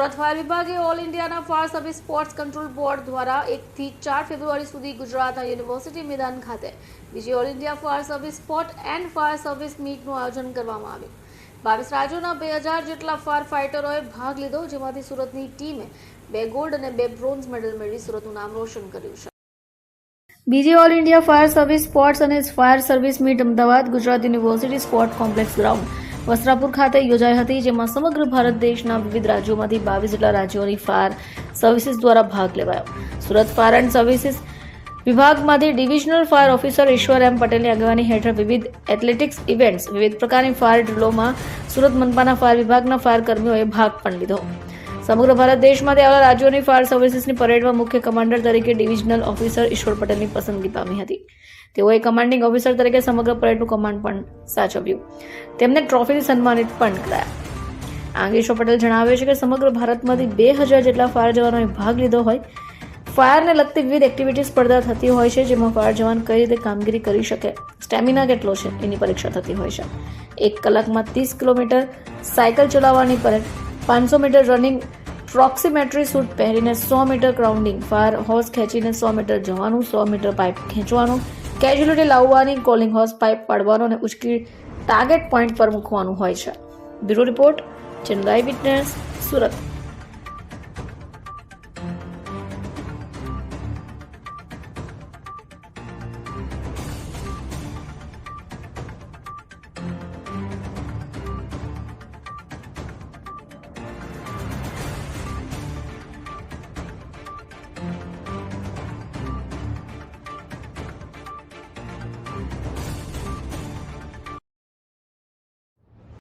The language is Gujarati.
સુરત વિભાગે ઓલ ઇન્ડિયાના fire service sports control board દ્વારા એકથી ચાર ફેબ્રુઆરી સુધી ગુજરાતના યુનિવર્સિટી મેદાન ખાતે બીજી all India fire service sport and fire service મીટનું આયોજન કરવામાં આવ્યું. બાવીસ રાજ્યોના બે હજાર જેટલા ફાયર ફાઇટરોએ ભાગ લીધો, જેમાંથી સુરતની ટીમે બે ગોલ્ડ અને બે બ્રોન્ઝ મેડલ મેળવી સુરતનું નામ રોશન કર્યું છે. બીજી all India fire service sports અને fire service meet Ahmedabad Gujarat university sport complex ground Vastrapur ખાતે યોજાઈ હતી, જેમાં સમગ્ર ભારત દેશના વિવિધ રાજ્યોમાંથી બાવીસ જેટલા રાજ્યોની ફાયર સર્વિસીસ દ્વારા ભાગ લેવાયો. સુરત ફાયર એન્ડ સર્વિસીસ વિભાગમાંથી divisional fire officer Ishwar M પટેલની આગેવાની હેઠળ વિવિધ એથ્લેટિક્સ ઇવેન્ટ્સ, વિવિધ પ્રકારની ફાયર ડ્રિલોમાં સુરત મનપાના ફાયર વિભાગના ફાયર કર્મીઓએ ભાગ પણ લીધો. સમગ્ર ભારત દેશમાંથી આવેલા રાજ્યોની ફાયર સર્વિસીસની પરેડમાં મુખ્ય કમાન્ડર તરીકે ડિવિઝનલ ઓફિસર ઈશ્વર પટેલની પસંદગી પામી હતી. તેઓએ કમાન્ડિંગ ઓફિસર તરીકે સમગ્ર પરેડનું કમાન્ડ પણ સાચવ્યું. તેમને ટ્રોફીથી સન્માનિત પણ કરાયા. આંગે ઈશ્વર પટેલ જણાવે છે કે સમગ્ર ભારતમાંથી બે હજાર જેટલા ફાયર જવાનોએ ભાગ લીધો હોય, ફાયરને લગતી વિવિધ એક્ટિવિટી સ્પર્ધા થતી હોય છે, જેમાં ફાયર જવાન કઈ રીતે કામગીરી કરી શકે, સ્ટેમિના કેટલો છે, એની પરીક્ષા થતી હોય છે. એક કલાકમાં ત્રીસ કિલોમીટર સાયકલ ચલાવવાની પરેડ, પાંચસો મીટર રનિંગ પ્રોક્સિમેટ્રી સૂટ પહેરીને સો મીટર ગ્રાઉન્ડિંગ, ફાયર હોર્સ ખેંચીને સો મીટર જવાનું, સો મીટર પાઇપ ખેંચવાનું કેજ્યુલિટી લાવવાની, કોલિંગ હોર્સ પાઇપ પાડવાનો અને ઉચકી ટાર્ગેટ પોઈન્ટ પર મૂકવાનું હોય છે. Bureau report, Chennai witness, Surat.